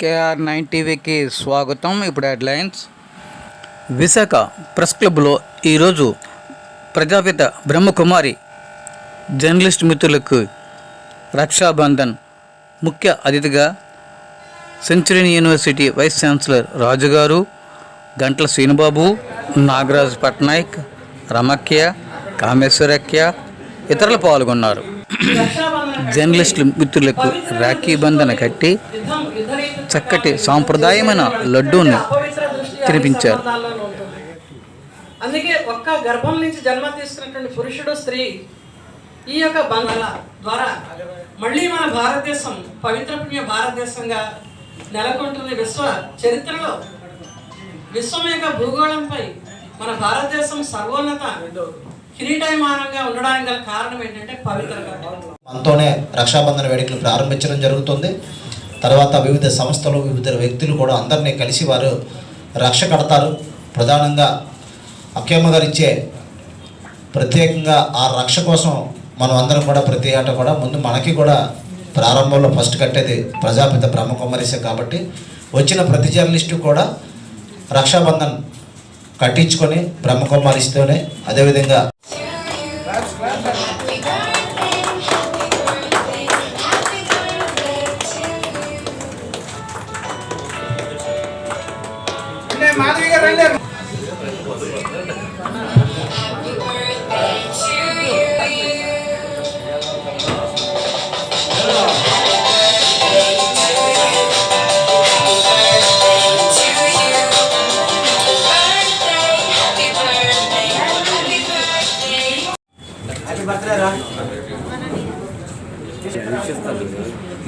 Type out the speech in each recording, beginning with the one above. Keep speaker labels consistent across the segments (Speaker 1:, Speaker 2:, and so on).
Speaker 1: KR nine టీవీకి స్వాగతం. ఇప్పుడు హెడ్లైన్స్. విశాఖ ప్రెస్ క్లబ్లో ఈరోజు ప్రజాపిత బ్రహ్మకుమారి జర్నలిస్ట్ మిత్రులకు రక్షాబంధన్ ముఖ్య అతిథిగా century university vice chancellor Raju garu Gantla Srinubabu Nagaraj Patnaik రమక్య కామేశ్వరక్య ఇతరులు పాల్గొన్నారు. జర్నలిస్టుల మిత్రులకు రాఖీ బంధన కట్టి చక్కటి సాంప్రదాయమైన లడ్డూని తినిపించారు.
Speaker 2: అందుకే ఒక్క గర్భం నుంచి జన్మ తీసుకున్నటువంటి పురుషుడు స్త్రీ ఈ యొక్క బంధాల ద్వారా మళ్ళీ మన భారతదేశం పవిత్ర పుణ్య భారతదేశంగా నెలకొంటుంది. విశ్వ చరిత్రలో విశ్వం యొక్క భూగోళంపై మన భారతదేశం సర్వోన్నత కిరీటయమానంగా ఉండడానికి గల కారణం ఏంటంటే పవిత్రంగా
Speaker 3: మనతోనే రక్షాబంధన వేడుకలు ప్రారంభించడం జరుగుతుంది. తర్వాత వివిధ సంస్థలు వివిధ వ్యక్తులు కూడా అందరినీ కలిసి వారు రక్ష కడతారు. ప్రధానంగా అక్కమ్మ గారు ఇచ్చే ప్రత్యేకంగా ఆ రక్ష కోసం మనం అందరం కూడా ప్రతి ఆట కూడా ముందు మనకి కూడా ప్రారంభంలో ఫస్ట్ కట్టేది ప్రజాపిత బ్రహ్మకుమారిసే కాబట్టి వచ్చిన ప్రతి జర్నలిస్టు కూడా రక్షాబంధన్ కట్టించుకొని బ్రహ్మకుమారిస్తూనే అదేవిధంగా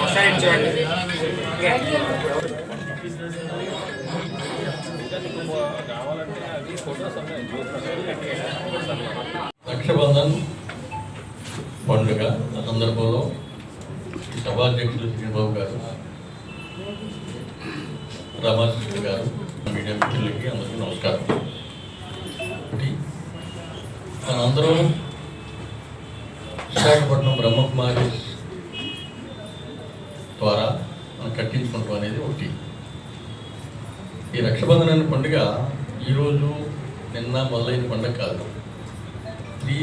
Speaker 3: ఒకసారి చూడండి
Speaker 4: రక్షాబంధన్ పండుగ సందర్భంలో సభాధ్యక్షులు శ్రీబాబు గారు రమాకృష్ణ గారు మీడియా మిత్రులకి అందరికీ నమస్కారం. ఒకటి మనందరం విశాఖపట్నం బ్రహ్మకుమారి ద్వారా మనం కట్టించుకుంటాం అనేది ఒకటి. ఈ రక్షాబంధన్ అనే పండుగ ఈరోజు నిన్న మొదలైన పండుగ కాదు. Three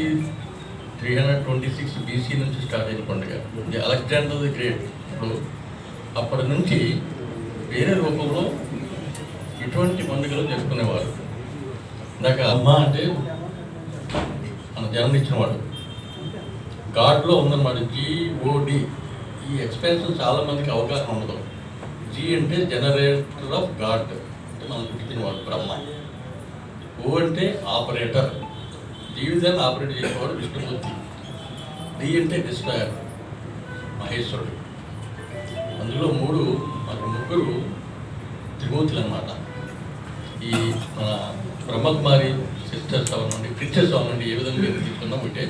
Speaker 4: three hundred twenty six BC నుంచి స్టార్ట్ అయిన పండుగ. ఇది అలెగ్జాండర్ ది గ్రేట్. ఇప్పుడు అప్పటి నుంచి వేరే రూపంలో ఇటువంటి పండుగలు జరుపుకునేవారు. నాకు అమ్మ అంటే మన జన్మనిచ్చినవాడు గాడ్లో ఉందన్నమాట జిఓడి ఈ ఎక్స్పెన్షన్ చాలామందికి అవకాశం అవగాహన ఉండదు. జి అంటే జనరేటర్ ఆఫ్ గాడ్. అంటే మనం పుట్టినవాడు బ్రహ్మ. ఓ అంటే ఆపరేటర్. జీవితాన్ని ఆపరేట్ చేసేవాడు విష్ణుమూర్తి. డి అంటే డిస్ట్రాయర్ మహేశ్వరుడు. అందులో మూడు మనకు ముగ్గురు త్రిమూర్తులు అనమాట ఈ మన బ్రహ్మకుమారి సిస్టర్స్ అవనండి క్రిస్టర్స్ అవనండి ఏ విధంగా తీసుకున్నాం అంటే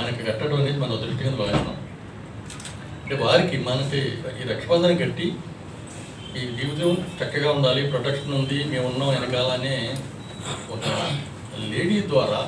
Speaker 4: మనకి కట్టడం అనేది మన అదృష్టంగా భావిస్తాం అంటే వారికి మనకి ఈ రక్షబంధనం కట్టి ఈ జీవితం చక్కగా ఉండాలి ప్రొటెక్షన్ ఉంది మేము ఉన్నాం వెనకాలనే ఒక లేడీ ద్వారా